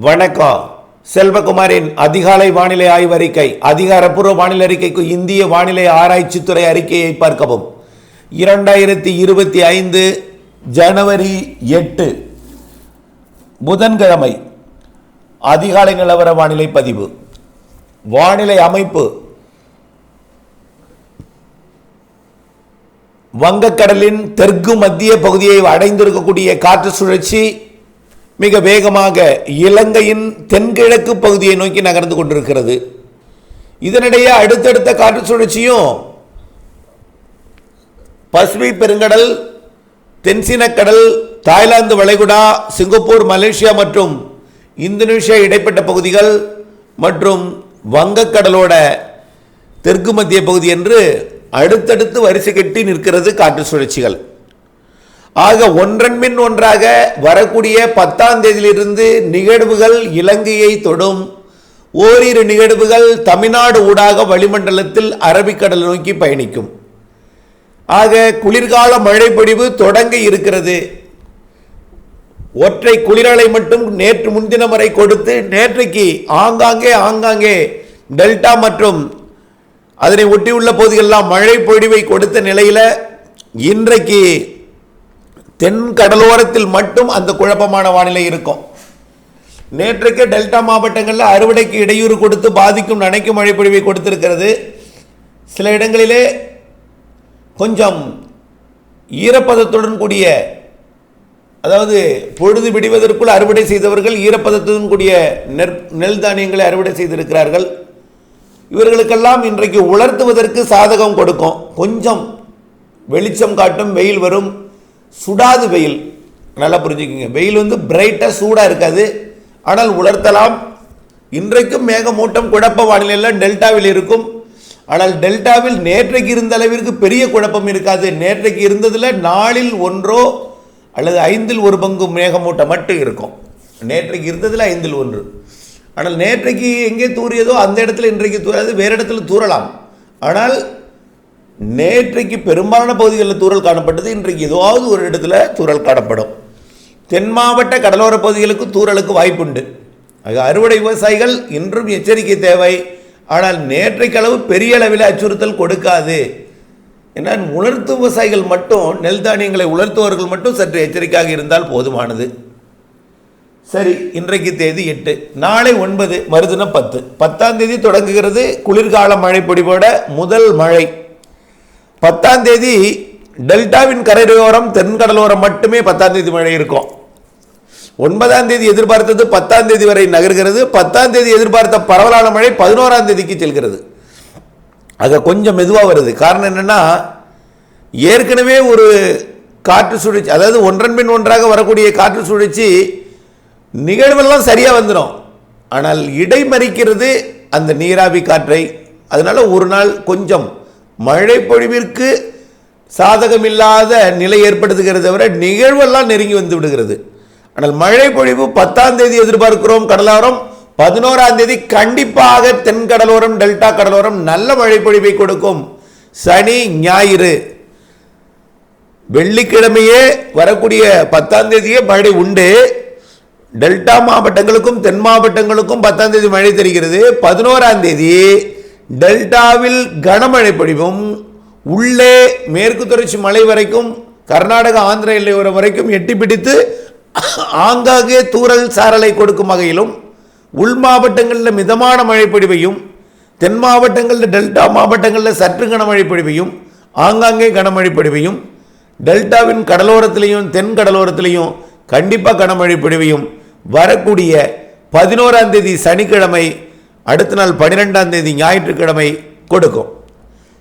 வணக்கம். செல்வகுமாரின் அதிகாலை வானிலை ஆய்வறிக்கை அதிகாரப்பூர்வ வானிலை அறிக்கைக்கு இந்திய வானிலை ஆராய்ச்சித்துறை அறிக்கையை பார்க்கவும். இரண்டாயிரத்தி இருபத்தி ஐந்து ஜனவரி எட்டு புதன்கிழமை அதிகாலை நிலவர வானிலை பதிவு. வானிலை அமைப்பு. வங்கக்கடலின் தெற்கு மத்திய பகுதியை அடைந்திருக்கக்கூடிய காற்று சுழற்சி மிக வேகமாக இலங்கையின் தென்கிழக்கு பகுதியை நோக்கி நகர்ந்து கொண்டிருக்கிறது. இதனிடையே அடுத்தடுத்த காற்று சுழற்சியும் பசுமை பெருங்கடல் தென்சீனக்கடல் தாய்லாந்து வளைகுடா சிங்கப்பூர் மலேசியா மற்றும் இந்தோனேஷியா இடைப்பட்ட பகுதிகள் மற்றும் வங்கக்கடலோட தெற்கு மத்திய பகுதி என்று அடுத்தடுத்து வரிசை கட்டி நிற்கிறது காற்று சுழற்சிகள். ஆக ஒன்றன் பின் ஒன்றாக வரக்கூடிய பத்தாம் தேதியிலிருந்து நிகழ்வுகள் இலங்கையை தொடும். ஓரிரு நிகழ்வுகள் தமிழ்நாடு ஊடாக வளிமண்டலத்தில் அரபிக்கடல் நோக்கி பயணிக்கும். ஆக குளிர்கால மழைப்பொழிவு தொடங்க இருக்கிறது. ஒற்றை குளிரலை மட்டும் நேற்று முன்தினம் வரை கொடுத்து நேற்றைக்கு ஆங்காங்கே ஆங்காங்கே டெல்டா மற்றும் அதனை ஒட்டியுள்ள பகுதிகளெல்லாம் மழை பொழிவை கொடுத்த நிலையில் இன்றைக்கு தென் கடலோரத்தில் மட்டும் அந்த குழப்பமான வானிலை இருக்கும். நேற்றைக்கு டெல்டா மாவட்டங்களில் அறுவடைக்கு இடையூறு கொடுத்து பாதிக்கும் நனைக்கும் மழை பொழிவை கொடுத்திருக்கிறது. சில இடங்களிலே கொஞ்சம் ஈரப்பதத்துடன் கூடிய அதாவது பொழுது விடுவதற்குள் அறுவடை செய்தவர்கள் ஈரப்பதத்துடன் கூடிய நெற் நெல் தானியங்களை அறுவடை செய்திருக்கிறார்கள். இவர்களுக்கெல்லாம் இன்றைக்கு உலர்த்துவதற்கு சாதகம் கொடுக்கும். கொஞ்சம் வெளிச்சம் காட்டும் வெயில் வரும். சுடாது வெயில். நல்லா புரிஞ்சுக்கோங்க. வெயில் வந்து பிரைட்டாக சூடாக இருக்காது. ஆனால் உலர்த்தலாம். இன்றைக்கும் மேகமூட்டம் குழப்ப வானிலையில் டெல்டாவில் இருக்கும். ஆனால் டெல்டாவில் நேற்றைக்கு இருந்த அளவிற்கு பெரிய குழப்பம் இருக்காது. நேற்றைக்கு இருந்ததில் நாளில் ஒன்றோ அல்லது ஐந்தில் ஒரு பங்கு மேகமூட்டம் மட்டும் இருக்கும். நேற்றைக்கு இருந்ததில் ஐந்தில் ஒன்று. ஆனால் நேற்றைக்கு எங்கே தூறியதோ அந்த இடத்துல இன்றைக்கு தூராது வேறு இடத்துல தூறலாம். ஆனால் நேற்றைக்கு பெரும்பாலான பகுதிகளில் தூறல் காணப்பட்டது இன்றைக்கு ஏதாவது ஒரு இடத்துல தூறல் காணப்படும். தென் மாவட்ட கடலோர பகுதிகளுக்கு தூறலுக்கு வாய்ப்புண்டு. ஆக அறுவடை விவசாயிகள் இன்றும் எச்சரிக்கை தேவை. ஆனால் நேற்றைக்கு அளவு பெரிய அளவில் அச்சுறுத்தல் கொடுக்காது. ஏன்னா உலர்த்து விவசாயிகள் மட்டும் நெல் தானியங்களை உலர்த்துவர்கள் மட்டும் சற்று எச்சரிக்கையாக இருந்தால் போதுமானது. சரி இன்றைக்கு தேதி எட்டு. நாளை ஒன்பது மறுதினம் பத்து. பத்தாம் தேதி தொடங்குகிறது குளிர்கால மழை பொடிபோட முதல் மழை. பத்தாம் தேதி டெல்டாவின் கரையோரம் தென்கடலோரம் மட்டுமே பத்தாம் தேதி மழை இருக்கும். ஒன்பதாம் தேதி எதிர்பார்த்தது பத்தாம் தேதி வரை நகர்கிறது. பத்தாம் தேதி எதிர்பார்த்த பரவலான மழை பதினோராம் தேதிக்கு செல்கிறது. ஆக கொஞ்சம் மெதுவாக வருது. காரணம் என்னென்னா ஏற்கனவே ஒரு காற்று சுழற்சி அதாவது ஒன்றன் பின் ஒன்றாக வரக்கூடிய காற்று சுழற்சி நிகழ்வெல்லாம் சரியாக வந்துடும் ஆனால் இடைமறிக்கிறது அந்த நீராவி காற்றை. அதனால் ஒரு நாள் கொஞ்சம் மழை பொழிவிற்கு சாதகமில்லாத நிலை ஏற்படுத்துகிறது தவிர நிகழ்வெல்லாம் நெருங்கி வந்து விடுகிறது. ஆனால் மழை பொழிவு பத்தாம் தேதி எதிர்பார்க்கிறோம் கடலோரம் பதினோராம் தேதி கண்டிப்பாக தென்கடலோரம் டெல்டா கடலோரம் நல்ல மழை பொழிவை கொடுக்கும். சனி ஞாயிறு. வெள்ளிக்கிழமையே வரக்கூடிய பத்தாம் தேதியே மழை உண்டு. டெல்டா மாவட்டங்களுக்கும் தென் மாவட்டங்களுக்கும் பத்தாம் தேதி மழை தெரிகிறது. பதினோராம் தேதி டெல்டாவில் கனமழை பொழிவும் உள்ளே மேற்கு தொடர்ச்சி மலை வரைக்கும் கர்நாடக ஆந்திர எல்லையோரம் வரைக்கும் எட்டி பிடித்து ஆங்காங்கே தூறல் சாரலை கொடுக்கும் வகையிலும் உள் மாவட்டங்களில் மிதமான மழைப்பொழிவையும் தென் மாவட்டங்களில் டெல்டா மாவட்டங்களில் சற்று கனமழை பொழிவையும் ஆங்காங்கே கனமழை பொழிவையும் டெல்டாவின் கடலோரத்திலையும் தென் கடலோரத்திலையும் கண்டிப்பாக கனமழை பொழிவையும் வரக்கூடிய பதினோராம் தேதி சனிக்கிழமை அடுத்த நாள் பன்னிரெண்டாம் தேதி ஞாயிற்றுக்கிழமை கொடுக்கும்.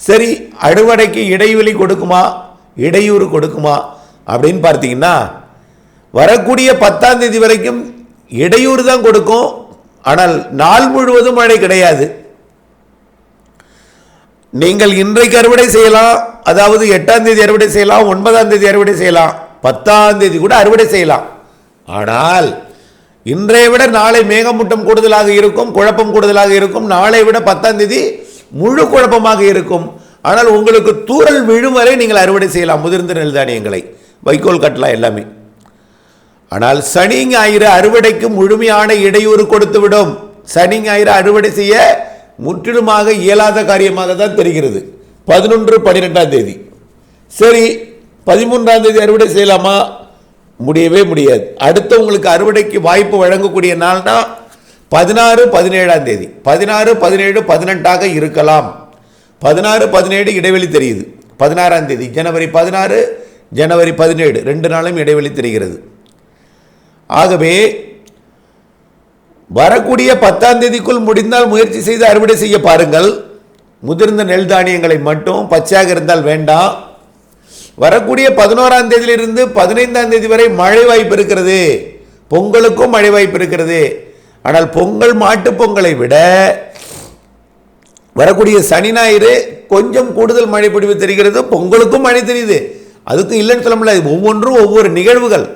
சரி அறுவடைக்கு இடைவெளி கொடுக்குமா? இடையூறு கொடுக்குமா? அப்படின்னு பார்த்தீங்கன்னா வரக்கூடிய பத்தாம் தேதி வரைக்கும் இடையூறு தான் கொடுக்கும். ஆனால் நாள் முழுவதும் மழை கிடையாது. நீங்கள் இன்றைக்கு அறுவடை செய்யலாம் அதாவது எட்டாம் தேதி அறுவடை செய்யலாம் ஒன்பதாம் தேதி அறுவடை செய்யலாம் பத்தாம் தேதி கூட அறுவடை செய்யலாம். ஆனால் இன்றைய விட நாளை மேகமூட்டம் கூடுதலாக இருக்கும் குழப்பம் கூடுதலாக இருக்கும். நாளை விட பத்தாம் தேதி முழு குழப்பமாக இருக்கும். ஆனால் உங்களுக்கு தூறல் விழும் வரை நீங்கள் அறுவடை செய்யலாம். முதிர்ந்த நெல் தானியங்களை வைக்கோல் கட்டலாம் எல்லாமே. ஆனால் சனி ஞாயிறு அறுவடைக்கு முழுமையான இடையூறு கொடுத்துவிடும் சனி ஞாயிறு அறுவடை செய்ய முற்றிலுமாக இயலாத காரியமாக தான் தெரிகிறது. பதினொன்று பன்னிரெண்டாம் தேதி. சரி பதிமூன்றாம் தேதி அறுவடை செய்யலாமா? முடியவே முடியாது. அடுத்தவங்களுக்கு அறுவடைக்கு வாய்ப்பு வழங்கக்கூடிய நாள்னா பதினாறு பதினேழாம் தேதி. பதினாறு பதினேழு பதினெட்டாக இருக்கலாம். பதினாறு பதினேழு இடைவெளி தெரியுது. பதினாறாம் தேதி. ஜனவரி பதினாறு ஜனவரி பதினேழு. ரெண்டு நாளும் இடைவெளி தெரிகிறது. ஆகவே வரக்கூடிய பத்தாம் தேதிக்குள் முடிந்தால் முயற்சி செய்து அறுவடை செய்ய பாருங்கள். முதிர்ந்த நெல் தானியங்களை மட்டும் பச்சையாக இருந்தால் வேண்டாம். வரக்கூடிய பதினோராம் தேதியிலிருந்து பதினைந்தாம் தேதி வரை மழை வாய்ப்பு இருக்கிறது. பொங்கலுக்கும் மழை வாய்ப்பு இருக்கிறது. ஆனால் பொங்கல் மாட்டுப் பொங்கலை விட வரக்கூடிய சனி ஞாயிறு கொஞ்சம் கூடுதல் மழை பொழிவு தெரிகிறது. பொங்கலுக்கும் மழை தெரியுது. அதுக்கும் இல்லைன்னு சொல்ல முடியாது. ஒவ்வொன்றும் ஒவ்வொரு நிகழ்வுகள்.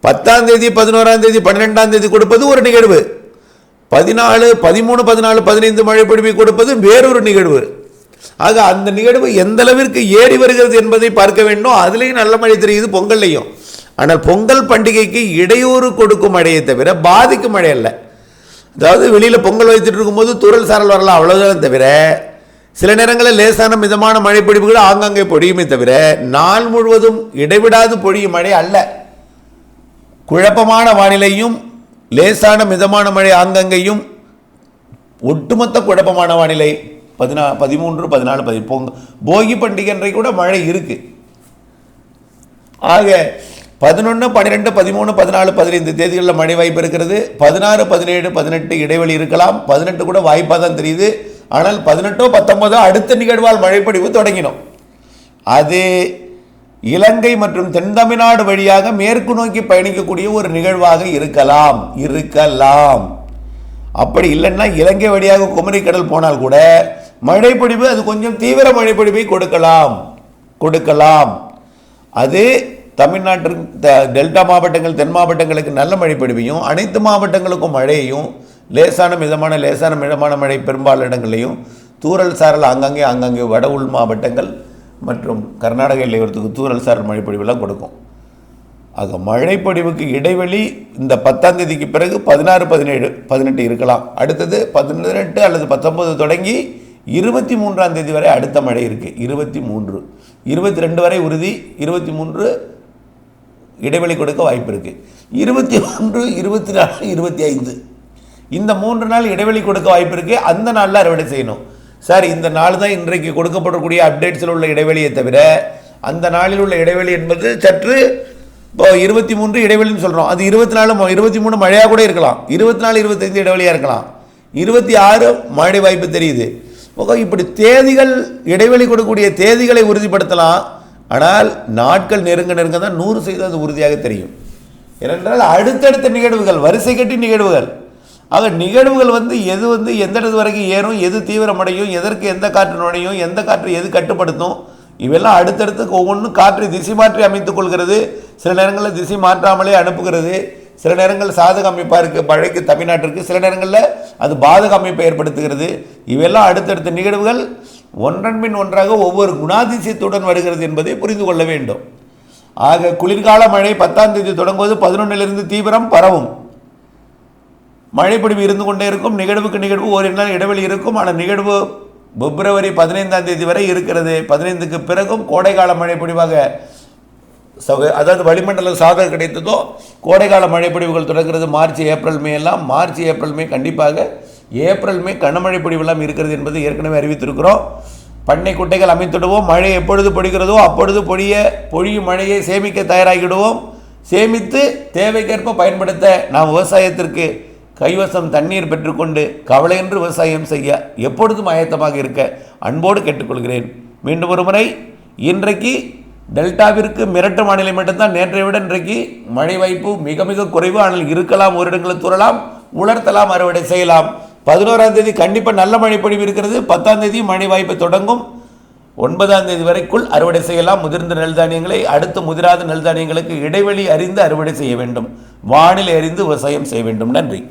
பத்தாம் தேதி பதினோராம் தேதி பன்னிரெண்டாம் தேதி கொடுப்பது ஒரு நிகழ்வு. பதினாலு பதிமூணு பதினாலு பதினைந்து மழை பொழிவை கொடுப்பது வேறொரு நிகழ்வு. ஆக அந்த நிகழ்வு எந்த அளவிற்கு ஏறி வருகிறது என்பதை பார்க்க வேண்டும் அதுலேயும் நல்ல மழை தெரியுது பொங்கல்லையும். ஆனால் பொங்கல் பண்டிகைக்கு இடையூறு கொடுக்கும் மழையை தவிர பாதிக்கும் மழை அல்ல. அதாவது வெளியில் பொங்கல் வைத்துட்டு இருக்கும்போது தூரல் சாரல் வரலாம் அவ்வளோதான் தவிர சில நேரங்களில் லேசான மிதமான மழை பொழிவுகள் ஆங்காங்கே பொழியுமே தவிர நாள் முழுவதும் இடைவிடாது பொழியும் மழை அல்ல. குழப்பமான வானிலையும் லேசான மிதமான மழை ஆங்கங்கேயும் ஒட்டுமொத்த குழப்பமான வானிலை பதினா பதிமூன்று பதினாலு பதி பொங்க போகி பண்டிகை அன்றைக்கு கூட மழை இருக்கு. ஆக பதினொன்று பன்னிரெண்டு பதிமூணு பதினாலு பதினைந்து தேதிகளில் மழை வாய்ப்பு இருக்கிறது. பதினாறு பதினேழு பதினெட்டு இடைவெளி இருக்கலாம். பதினெட்டு கூட வாய்ப்பாக தான் தெரியுது. ஆனால் பதினெட்டோ பத்தொன்பதோ அடுத்த நிகழ்வால் மழைப்பொழிவு தொடங்கினோம். அது இலங்கை மற்றும் தென் தமிழ்நாடு வழியாக மேற்கு நோக்கி பயணிக்கக்கூடிய ஒரு நிகழ்வாக இருக்கலாம். இருக்கலாம். அப்படி இல்லைன்னா இலங்கை வழியாக குமரி கடல் போனால் கூட மழைப்பொழிவு அது கொஞ்சம் தீவிர மழைப்பொழிவை கொடுக்கலாம். கொடுக்கலாம். அது தமிழ்நாட்டிற்கு த- டெல்டா மாவட்டங்கள் தென் மாவட்டங்களுக்கு நல்ல மழைப்பொழிவையும் அனைத்து மாவட்டங்களுக்கும் மழையையும் லேசான மிதமான லேசான மிதமான மழை பெரும்பாலான இடங்களையும் தூரல் சாரல் ஆங்காங்கே ஆங்காங்கே வட உள் மாவட்டங்கள் மற்றும் கர்நாடக எல்லையோரத்துக்கு தூரல் சாரல் மழைப்பொழிவுலாம் கொடுக்கும். ஆக மழைப்பொழிவுக்கு இடைவெளி இந்த பத்தாம் தேதிக்கு பிறகு பதினாறு பதினேழு பதினெட்டு இருக்கலாம். அடுத்தது பதினெட்டு அல்லது பத்தொன்பது தொடங்கி இருபத்தி மூன்றாம் தேதி வரை அடுத்த மழை இருக்குது இருபத்தி மூன்று. இருபத்தி ரெண்டு வரை உறுதி இருபத்தி மூன்று இடைவெளி கொடுக்க வாய்ப்பு இருக்குது இருபத்தி ஒன்று இருபத்தி நாலு இருபத்தி ஐந்து. இந்த மூன்று நாள் இடைவெளி கொடுக்க வாய்ப்பு இருக்குது அந்த நாளில் அறுவடை செய்யணும். சார் இந்த நாள் தான் இன்றைக்கு கொடுக்கப்படக்கூடிய அப்டேட்ஸில் உள்ள இடைவெளியை தவிர அந்த நாளில் உள்ள இடைவெளி என்பது சற்று இப்போ இருபத்தி மூன்று இடைவெளின்னு சொல்கிறோம் அது இருபத்தி நாலு இருபத்தி மூணு மழையாக கூட இருக்கலாம். இருபத்தி நாலு இருபத்தைந்து இடைவெளியாக இருக்கலாம். இருபத்தி ஆறு மழை வாய்ப்பு தெரியுது. இப்படி தேதிகள் இடைவெளி கொடுக்கக்கூடிய தேதிகளை உறுதிப்படுத்தலாம். ஆனால் நாட்கள் நெருங்க நெருங்க தான் நூறு சதவீதம் அது உறுதியாக தெரியும். ஏனென்றால் அடுத்தடுத்த நிகழ்வுகள் வரிசை கட்டி நிகழ்வுகள். ஆக நிகழ்வுகள் வந்து எது வந்து எந்த இடத்து வரைக்கும் ஏறும் எது தீவிரமடையும் எதற்கு எந்த காற்று நுழையும் எந்த காற்று எது கட்டுப்படுத்தும் இவெல்லாம் அடுத்தடுத்து ஒவ்வொன்றும் காற்றை திசை மாற்றி அமைத்துக் கொள்கிறது. சில நேரங்களில் திசை மாற்றாமலே அனுப்புகிறது. சில நேரங்கள் சாதக அமைப்பாக இருக்குது பழைக்கு தமிழ்நாட்டிற்கு சில நேரங்களில் அது பாதக அமைப்பை ஏற்படுத்துகிறது. இவையெல்லாம் அடுத்தடுத்த நிகழ்வுகள் ஒன்றன் பின் ஒன்றாக ஒவ்வொரு குணாதிசயத்துடன் வருகிறது என்பதை புரிந்து கொள்ள வேண்டும். ஆக குளிர்கால மழை பத்தாம் தேதி தொடங்குவது பதினொன்றிலிருந்து தீவிரம் பரவும். மழைப்பிடிவு இருந்து கொண்டே இருக்கும். நிகழ்வுக்கு நிகழ்வு ஒரு நாள் இடைவெளி இருக்கும். ஆனால் நிகழ்வு பிப்ரவரி பதினைந்தாம் தேதி வரை இருக்கிறது. பதினைந்துக்கு பிறகும் கோடைக்கால மழை பிடிவாக சக- அதாவது வளிமண்டல சாதகம் கிடைத்ததோ கோடைக்கால மழைப்பொழிவுகள் தொடங்குறது மார்ச் ஏப்ரல் மே எல்லாம். மார்ச் ஏப்ரல் மே கண்டிப்பாக ஏப்ரல் மே கனமழை பொழிவெல்லாம் இருக்கிறது என்பது ஏற்கனவே அறிவித்திருக்கிறோம். பண்ணை குட்டைகள் அமைத்துடுவோம். மழை எப்பொழுது பொழிகிறதோ அப்பொழுது பொழிய பொழியும் மழையை சேமிக்க தயாராகிடுவோம். சேமித்து தேவைக்கேற்ப பயன்படுத்த நாம் விவசாயத்திற்கு கைவசம் தண்ணீர் பெற்றுக்கொண்டு கவலையின்றி விவசாயம் செய்ய எப்பொழுதும் ஆயத்தமாக இருக்க அன்போடு கேட்டுக்கொள்கிறேன். மீண்டும் ஒரு முறை இன்றைக்கு டெல்டாவிற்கு மிரட்டு வானிலை மட்டும்தான் நேற்றை விட இன்றைக்கு மழை வாய்ப்பு மிக மிக குறைவு. ஆனால் இருக்கலாம் ஒரு இடங்களில் உலர்த்தலாம் அறுவடை செய்யலாம். பதினோராம் தேதி கண்டிப்பாக நல்ல மழை பொழிவு இருக்கிறது. பத்தாம் தேதி மழை வாய்ப்பு தொடங்கும். ஒன்பதாம் தேதி வரைக்குள் அறுவடை செய்யலாம். முதிர்ந்த நெல் தானியங்களை அடுத்து முதிராத நெல் தானியங்களுக்கு இடைவெளி அறிந்து அறுவடை செய்ய வேண்டும். வானிலை அறிந்து விவசாயம் செய்ய வேண்டும். நன்றி.